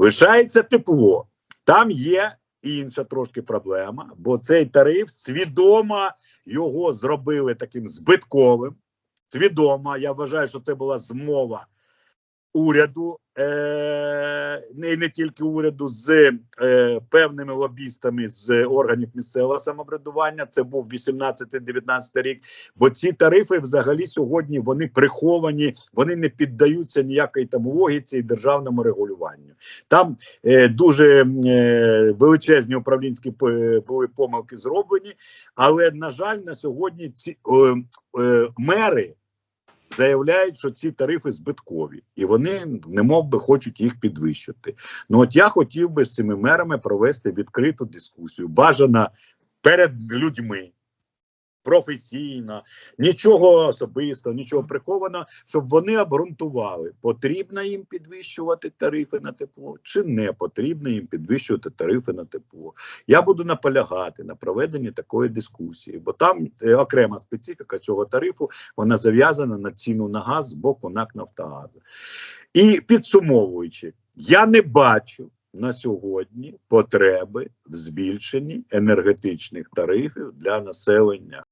Лишається тепло. Там є інша трошки проблема, бо цей тариф свідомо його зробили таким збитковим. Свідомо, я вважаю, що це була змова уряду, е, не, не тільки уряду, з е, певними лобістами з органів місцевого самоврядування. Це був 18-19 рік. Бо ці тарифи взагалі сьогодні вони приховані, вони не піддаються ніякій там логіці і державному регулюванню. Там е, дуже е, величезні управлінські були помилки зроблені, але на жаль, на сьогодні ці е, е, мери заявляють, що ці тарифи збиткові, і вони не мов би хочуть їх підвищити. Ну от я хотів би з цими мерами провести відкриту дискусію, бажано перед людьми. Професійно, нічого особистого, нічого прихованого, щоб вони обґрунтували, потрібно їм підвищувати тарифи на тепло, чи не потрібно їм підвищувати тарифи на тепло. Я буду наполягати на проведенні такої дискусії, бо там е, окрема специфіка цього тарифу, вона зав'язана на ціну на газ з боку НАК Нафтогазу. І підсумовуючи, я не бачу на сьогодні потреби в збільшенні енергетичних тарифів для населення.